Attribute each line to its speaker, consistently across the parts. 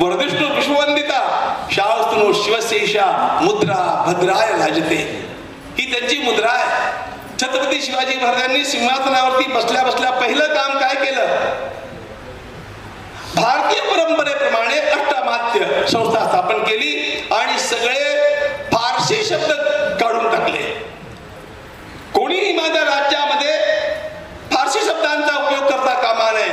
Speaker 1: वरदिष्णू विश्ववंदिता शास्त्रो शिवशेषा मुद्रा भद्राय राजते. ही त्यांची मुद्रा आहे. छत्रपती शिवाजी महाराजांनी सिंहासनावरती बसल्या बसल्या पहिलं काम काय केलं? भारतीय परंपरेप्रमाणे अष्टमात्य संस्था स्थापन केली आणि सगळे फारसी शब्द काढून टाकले कोणीही माझ्या राज्यामध्ये फारसी शब्दांचा उपयोग करता कामा नये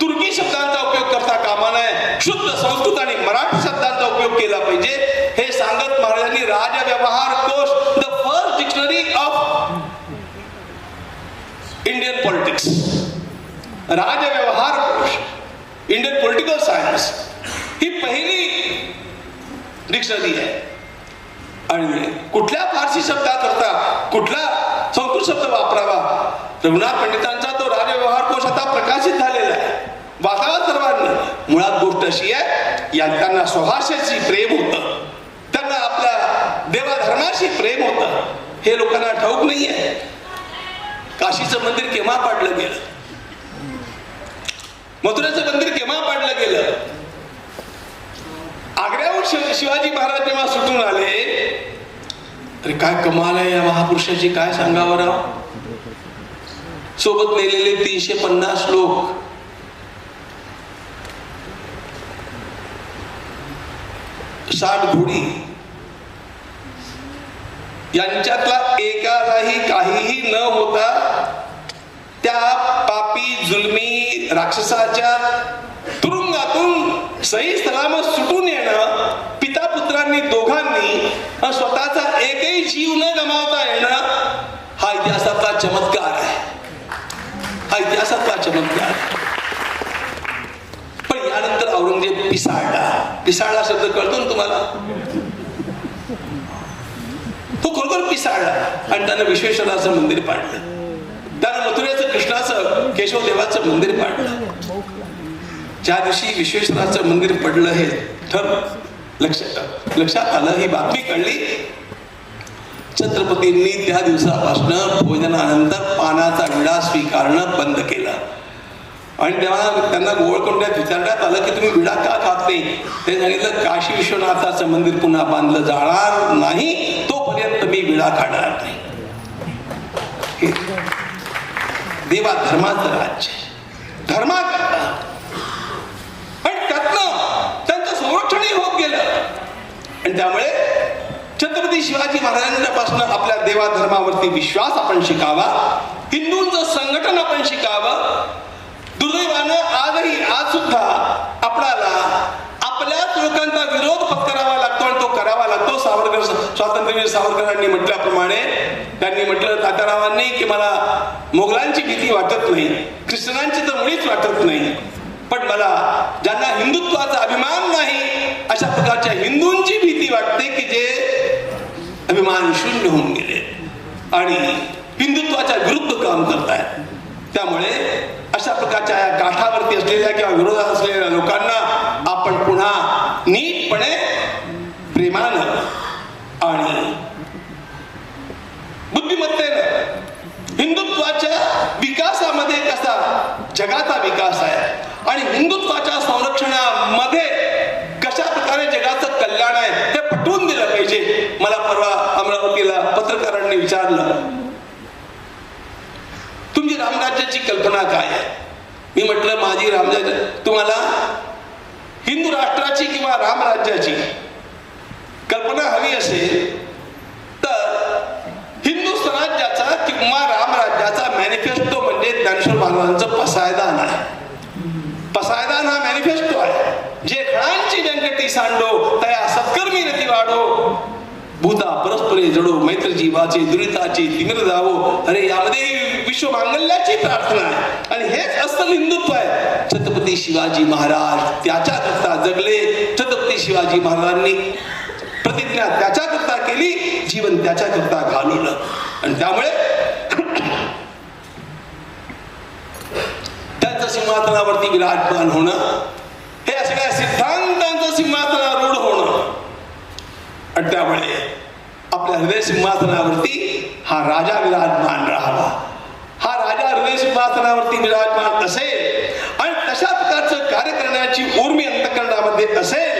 Speaker 1: तुर्की शब्दांचा उपयोग करता कामा नये शुद्ध संस्कृत आणि मराठी शब्दांचा उपयोग केला पाहिजे. हे सांगत महाराजांनी Rajvyavahar Kosh the first dictionary of Indian politics Rajvyavahar Kosh Indian political science ही पहिली डिक्शनरी आहे. आणि कुठल्या फारसी शब्दाकरता कुठला संस्कृत शब्द वापरावा? रघुनाथ पंडितांचा तो राजव्यवहार कोश आता प्रकाशित झालेला आहे. वाचावा सर्वांनी. मुळात गोष्ट अशी आहे या त्यांना प्रेम होतं. त्यांना आपल्या देवाधर्माशी प्रेम होतं. हे लोकांना ठाऊक नाही आहे काशीचं मंदिर केव्हा पाडलं गेलं? मथुरेचं मंदिर केव्हा पाडलं गेलं? आग्र्याहून शिवाजी महाराज जेव्हा सुटून आले अरे काय कमाल आहे या महापुरुषाची काय सांगावं राव? सोबत नेलेले तीनशे पन्नास लोक साठ घोडी यांच्यातला एकालाही काहीही न होता त्या पापी जुलमी राक्षसाच्या तुरुंगातून सही सलामत सुटून येणं पिता पुत्रांनी दोघांनी स्वतःचा एकही जीव न गमावता येणं हा इतिहासातला चमत्कार आहे. हा इतिहासातला चमत्कार पण यानंतर औरंगजेब पिसाळला. पिसाळला शब्द कळतो ना तुम्हाला? तो खरोखर पिसाळला आणि त्यानं विश्वेश्वराचं मंदिर पाडलं. त्यानं मथुरेचं कृष्णाचं केशवदेवाचं मंदिर पाडलं. ज्या दिवशी विश्वेश्वराचं मंदिर पडलं हे ठर लक्षात लक्षात आलं ही बातमी कळली. छत्रपतींनी त्या दिवसापासून भोजनानंतर पानाचा विडा स्वीकारणं बंद केलं. आणि तेव्हा त्यांना गोवळकोंड्यात विचारण्यात आलं की तुम्ही विडा का खात नाही? ते सांगितलं काशी विश्वनाथाचं मंदिर पुन्हा बांधलं जाणार नाही तोपर्यंत मी विडा खाणार नाही. देवा धर्माचं राज्य धर्मात आणि त्यातनं त्यांचं संरक्षणही होत गेलं. आणि त्यामुळे छत्रपती शिवाजी महाराजांपासून आपल्या देवा धर्मावरती विश्वास आपण शिकावा हिंदूंचं संघटन आपण शिकावं दुर्दैवानं आजही आज सुद्धा आपणाला आपल्याच लोकांचा विरोध पत्करावा लागतो आणि तो करावा लागतो. सावरकर स्वातंत्र्यवीर सावरकरांनी म्हटल्याप्रमाणे त्यांनी म्हटलं तात्यारावांनी की मला मोगलांची भीती वाटत नाही ख्रिश्चनांची तर मुळीच वाटत नाही. पण मला ज्यांना हिंदुत्वाचा अभिमान नाही अशा प्रकारच्या हिंदूंची भीती वाटते की जे अभिमान शून्य होऊन गेले आणि हिंदुत्वाच्या विरुद्ध काम करतायत. त्यामुळे अशा प्रकारच्या या गाठावरती असलेल्या किंवा विरोधात असलेल्या लोकांना आपण पुन्हा नीटपणे प्रेमानं आणि बुद्धिमत्तेनं हिंदुत्वाच्या विकासामध्ये कसा जगाचा विकास आहे आणि हिंदुत्वाच्या संरक्षणामध्ये कशा प्रकारे जगाचं कल्याण आहे हे पटवून दिलं पाहिजे मला परवा अमरावतीला पत्रकारांनी विचारलं तुमची रामराज्याची कल्पना काय आहे? मी म्हटलं माझी रामराज्य तुम्हाला हिंदू राष्ट्राची किंवा रामराज्याची कल्पना हवी असेल तर हिंदू स्वराज्याचा किंवा रामराज्याचा मॅनिफेस्टो म्हणजे ज्ञानेश्वर महाराजांचं पसायदान आहे. पसायदान हा मॅनिफेस्टो आहे. जे खळांची व्यंकटी सांडो तया सत्कर्मी रती वाढो भूता परस्परे जडो मैत्र जीवाचे दुरिताचे तिमिर जावो अरे यामध्ये विश्व मांगल्याची प्रार्थना आहे आणि हेच असं हिंदुत्व आहे छत्रपती शिवाजी महाराज त्याच्या करता जगले छत्रपती शिवाजी महाराजांनी प्रतिज्ञा त्याच्या करता केली जीवन त्याच्या करता घालवलं आणि त्यामुळे त्यांचं सिंहासनावरती विराजमान होणं हे सगळ्या सिद्धांतांचं सिंहासनारूढ होणं आणि त्यामुळे आपल्या हृदय सिंहासनावरती हा राजा विराजमान राहावा. हा राजा हृदय सिंहासनावरती विराजमान असेल आणि तशा प्रकारचं कार्य करण्याची उर्मी अंतकरणामध्ये असेल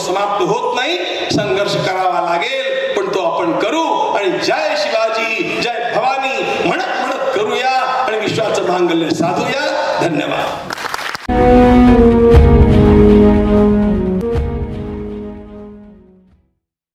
Speaker 1: समाप्त होत नाही संघर्ष करावा लागेल पण तो आपण करू आणि जय शिवाजी जय भवानी म्हणत म्हणत करूया आणि विश्वाचं मांगल्य साधूया. धन्यवाद.